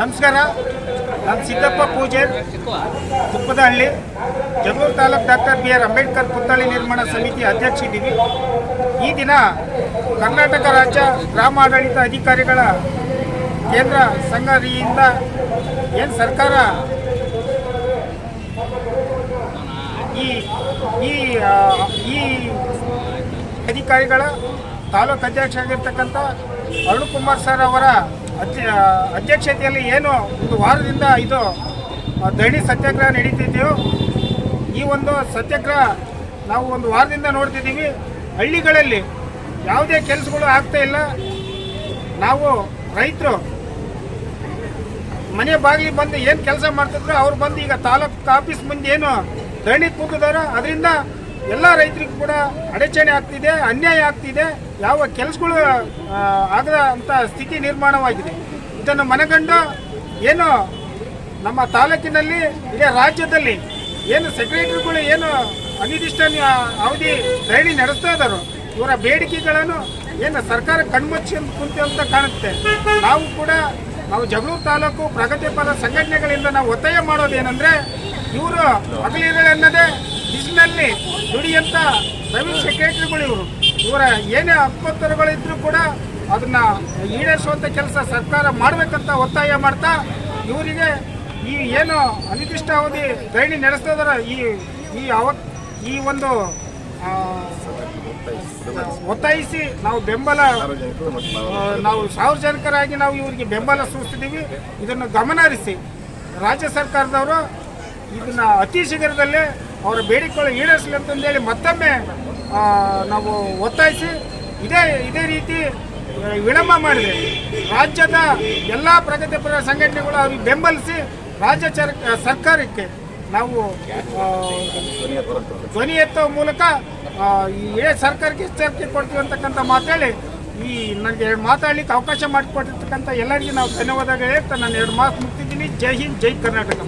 ನಮಸ್ಕಾರ. ನಾನು ಸಿದ್ದಪ್ಪ ಪೂಜೆ, Tuppadahalli, Jagalur taluk doctor B R Ambedkar ಪುತ್ಥಳಿ ನಿರ್ಮಾಣ ಸಮಿತಿ ಅಧ್ಯಕ್ಷ ಇದ್ದೀವಿ ಈ ದಿನ ಕರ್ನಾಟಕ ರಾಜ್ಯ ಗ್ರಾಮ ಆಡಳಿತ ಅಧಿಕಾರಿಗಳ ಕೇಂದ್ರ ಸಂಘದಿಂದ ಏನು ಸರ್ಕಾರ ಈ ಈ ಈ ಅಧಿಕಾರಿಗಳ ತಾಲೂಕು ಅಧ್ಯಕ್ಷ ಆಗಿರ್ತಕ್ಕಂಥ ಅರುಣ್ ಕುಮಾರ್ ಸರ್ ಅವರ ಅಧ್ಯಕ್ಷತೆಯಲ್ಲಿ ಏನು ಒಂದು ವಾರದಿಂದ ಇದು ದಣಿ ಸತ್ಯಾಗ್ರಹ ನಡೀತಿದೆಯೋ, ಈ ಒಂದು ಸತ್ಯಾಗ್ರಹ ನಾವು ಒಂದು ವಾರದಿಂದ ನೋಡ್ತಿದ್ದೀವಿ. ಹಳ್ಳಿಗಳಲ್ಲಿ ಯಾವುದೇ ಕೆಲಸಗಳು ಆಗ್ತಾ ಇಲ್ಲ. ನಾವು ರೈತರು ಮನೆ ಬಾಗಿಲಿ ಬಂದು ಏನು ಕೆಲಸ ಮಾಡ್ತಿದ್ರು, ಅವ್ರು ಬಂದು ಈಗ ತಾಲೂಕು ಆಫೀಸ್ ಮುಂದೆ ಏನು ದಣಿ ಕೂಗಿದಾರೋ, ಅದರಿಂದ ಎಲ್ಲ ರೈತರಿಗೂ ಕೂಡ ಅಡಚಣೆ ಆಗ್ತಿದೆ, ಅನ್ಯಾಯ ಆಗ್ತಿದೆ. ಯಾವ ಕೆಲಸಗಳು ಆಗದ ಅಂತ ಸ್ಥಿತಿ ನಿರ್ಮಾಣವಾಗಿದೆ. ಇದನ್ನು ಮನಗಂಡು ಏನು ನಮ್ಮ ತಾಲೂಕಿನಲ್ಲಿ, ಇದೇ ರಾಜ್ಯದಲ್ಲಿ ಏನು ಸೆಕ್ರೆಟರಿಗಳು ಏನು ಅನಿರ್ದಿಷ್ಟ ಅವಧಿ ಧರಣಿ ನಡೆಸ್ತಾ ಇದ್ದಾರೋ, ಇವರ ಬೇಡಿಕೆಗಳನ್ನು ಏನು ಸರ್ಕಾರ ಕಣ್ಮುಚ್ಚಿ ಕುಂತ ಅಂತ ಕಾಣುತ್ತೆ. ನಾವು ಕೂಡ, ನಾವು ಜಗಳೂರು ತಾಲೂಕು ಪ್ರಗತಿಪರ ಸಂಘಟನೆಗಳಿಂದ ನಾವು ಒತ್ತಾಯ ಮಾಡೋದೇನೆಂದರೆ, ಇವರು ಹಗಲಿರಲೆನ್ನದೇ ಬಿಸಿಲಿನಲ್ಲಿ ದುಡಿಯಂತ ಪ್ರವೀಣ್ ಸೆಕ್ರೆಟರಿಗಳು ಇವರು ಇವರ ಏನೇ ಅಪ್ಪತ್ತರಗಳಿದ್ರು ಕೂಡ ಅದನ್ನ ಈಡೇರಿಸುವಂತ ಕೆಲಸ ಸರ್ಕಾರ ಮಾಡಬೇಕಂತ ಒತ್ತಾಯ ಮಾಡ್ತಾ ಇವರಿಗೆ ಈ ಏನು ಅನಿರ್ದಿಷ್ಟ ಅವಧಿ ಧರಣಿ ನಡೆಸ್ತಾ ಇದಾರ ಈ ಈ ಅವ ಈ ಒಂದು ಒತ್ತಾಯಿಸಿ ನಾವು ಬೆಂಬಲ ನಾವು ಸಾರ್ವಜನಿಕರಾಗಿ ನಾವು ಇವರಿಗೆ ಬೆಂಬಲ ಸೂಚಿಸಿದ್ದೀವಿ ಇದನ್ನು ಗಮನ ಹರಿಸಿ ರಾಜ್ಯ ಸರ್ಕಾರದವರು ಇದನ್ನ ಅತಿ ಶೀಘ್ರದಲ್ಲೇ ಅವರ ಬೇಡಿಕೆಗಳು ಈಡೇರಿಸಲಿ ಅಂತಂದೇಳಿ ಮತ್ತೊಮ್ಮೆ ನಾವು ಒತ್ತಾಯಿಸಿ ಇದೇ ಇದೇ ರೀತಿ ವಿಳಂಬ ಮಾಡಿದೆ. ರಾಜ್ಯದ ಎಲ್ಲ ಪ್ರಗತಿಪರ ಸಂಘಟನೆಗಳು ಅವ್ರಿಗೆ ಬೆಂಬಲಿಸಿ ರಾಜ್ಯ ಸರ್ಕಾರಕ್ಕೆ ನಾವು ಧ್ವನಿ ಎತ್ತುವ ಮೂಲಕ ಈ ಏ ಸರ್ಕಾರಕ್ಕೆ ಎಚ್ಚರಿಕೆ ಕೊಡ್ತೀವಿ ಅಂತಕ್ಕಂಥ ಮಾತೇಳಿ, ಈ ನನಗೆ ಎರಡು ಮಾತಾಡ್ಲಿಕ್ಕೆ ಅವಕಾಶ ಮಾಡಿಕೊಟ್ಟಿರ್ತಕ್ಕಂಥ ಎಲ್ಲರಿಗೂ ನಾವು ಧನ್ಯವಾದಗಳು ಹೇಳ್ತಾ ನಾನು ಎರಡು ಮಾತು ಮುಗ್ತಿದ್ದೀನಿ ಜೈ ಹಿಂದ್, ಜೈ ಕರ್ನಾಟಕ.